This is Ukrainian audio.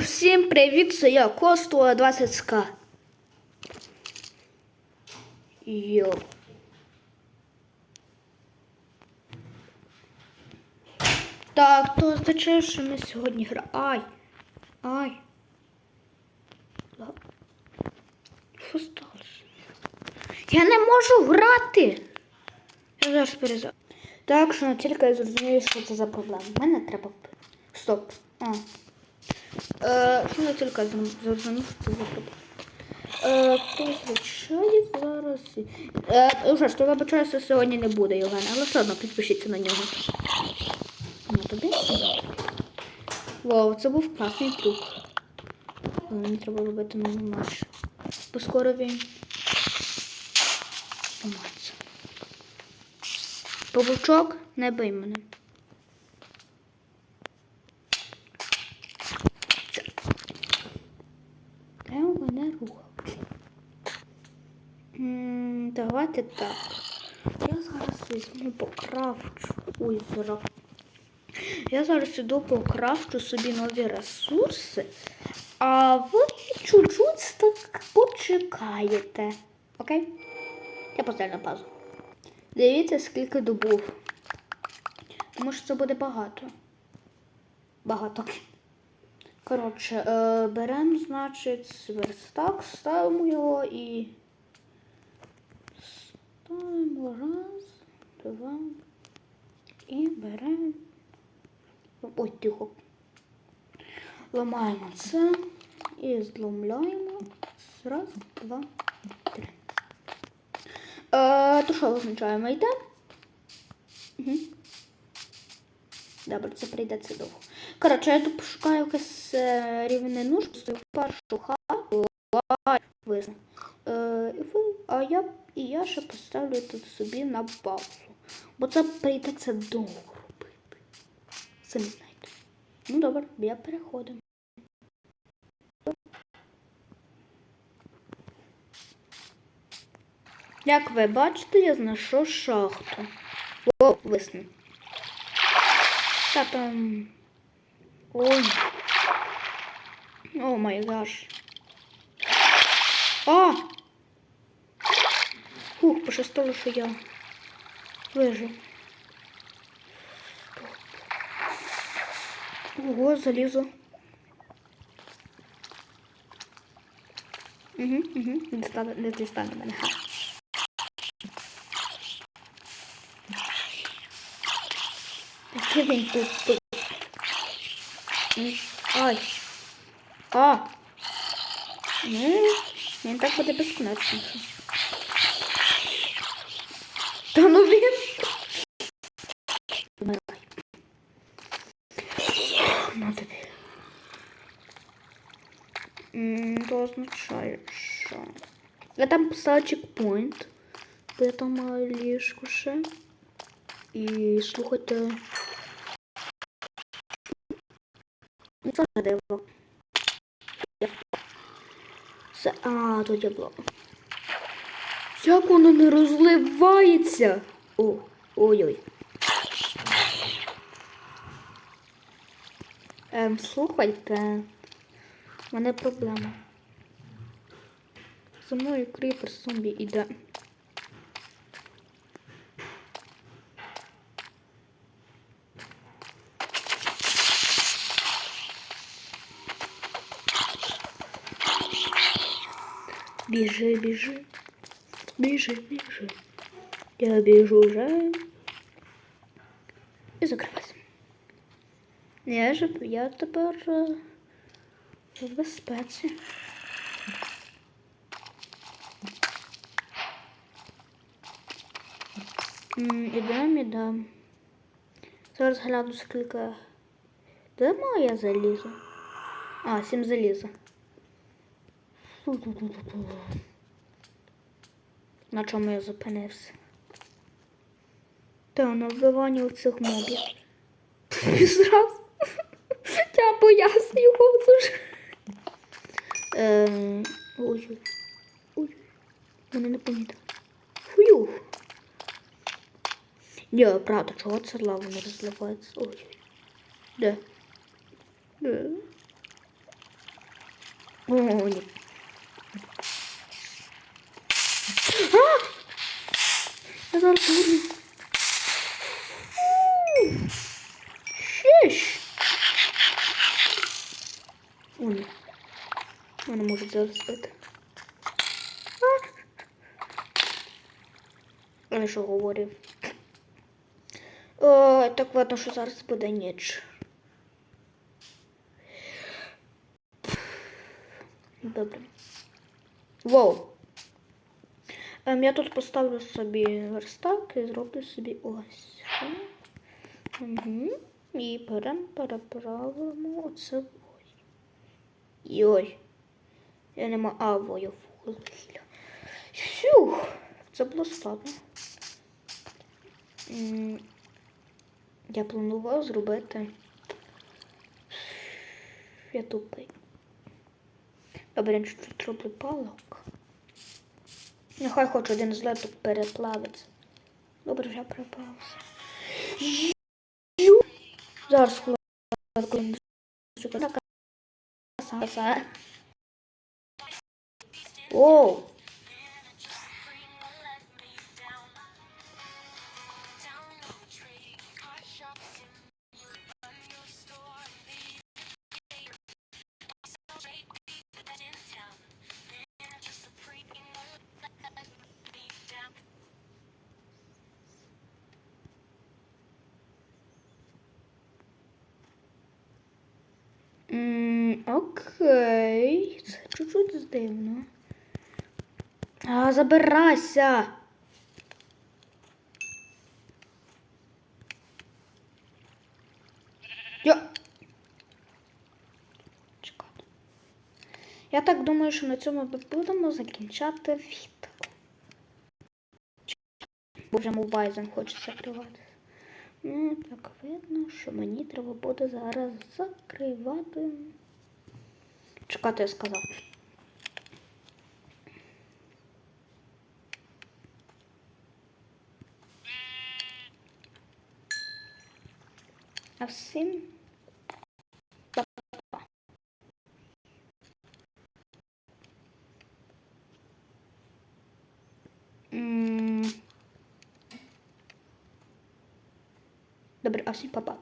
Всім привіт, це я Костула 20к. Йо. Так, то означає, що ми сьогодні гра. Ай! Ай! Що сталося? Я не можу грати! Я зараз переза. Так, що тільки я зрозумію, що це за проблема. Мене треба. Стоп. А. Е, що не тільки зрозумів, що це за проблема. Е, то звичайно зараз. Е, вже ж, то вибачаюся, сьогодні не буде Євген, але все одно підпишіться на нього. На тобі? Вау, це був класний трюк. Мені треба робити новий матч. Бо скоро він. Зламається. Павучок, не бий мене. Це. Де у мене рухав? М, Давайте так. Я зараз візьму покрафчу. Ой, зараз. Я зараз іду покрафчу собі нові ресурси, а ви чуть-чуть так почекаєте. Окей? Я поставлю на паузу. Дивіться, скільки добув. Тому що це буде багато. Багато. Коротше, е, беремо, значить, верстак, ставимо його і. Ставимо раз, два. І беремо. Ой, тихо. Ламаємо це і зломляємо. Раз, два, три. Е, то що означає? Ми йдемо? Угу. Добре, це прийдеться довго. Коротше, я тут пошукаю якесь е, рівнину, щоб першу хату визнав. Е, ви- а я, і я ще поставлю тут собі на базу. Бо це прийдеться довго робити. Самі знаєте. Ну добре, я переходимо. Як ви бачите, я знайшов шахту. О, висну. Та там. Ой. О май гаш. А! Ух, пощастило, що я вижив. Ого, залізо. Угу, угу. Не дістане, не дістане мене. Який він тут? Ай. А. Ну, він так буде безконечно. Та ну він. На тобі. То означає, що... Я там поставила чекпоінт, бо я там маю ліжко ще. І слухайте. Ну, Це диво. Це. А, тут є блок. Як воно не розливається? О, ой-ой. Ем, слухайте. У мене проблема. За мною кріпер зомбі іде. Біжи, біжи. Біжи, біжи. Я біжу вже. І закривайся. Я ж я тепер е, в безпеці. Ідем, ідем. Зараз гляну скільки. Де моє залізо? А, сім заліза. На чому я зупинився? Та на вбиванні цих мобів. Зразу. Я боявся його дуже. Ем, Ой. Ой. Мене не помітили. Фую. Ні, правда, чого це лава не розливається? Ой. Де? Де? О, ні. А! Я зараз буду. Шиш. О, ні. Вони можуть зараз збити. А! Я що говорив? О, так видно, що зараз буде ніч. Добре. Воу. Ем, я тут поставлю собі верстак і зроблю собі ось. Угу. І беремо, переправимо оце ось. Йой. Я не маю. А, во, вугілля. Фух. Це було складно. Я планував зробити. Я тупий. Добре, я чуть-чуть роблю палок. Нехай хоч один з леток переплавиться. Добре, вже переплавився. Зараз хвилинку. Така дивно. А, забирайся. Чекайте. Я так думаю, що на цьому ми будемо закінчати відео. Бо вже мобайзом хоче закривати. Ну, так видно, що мені треба буде зараз закривати. Чекати, я сказав. А всім. па-па. М. Добре, а всім па-па.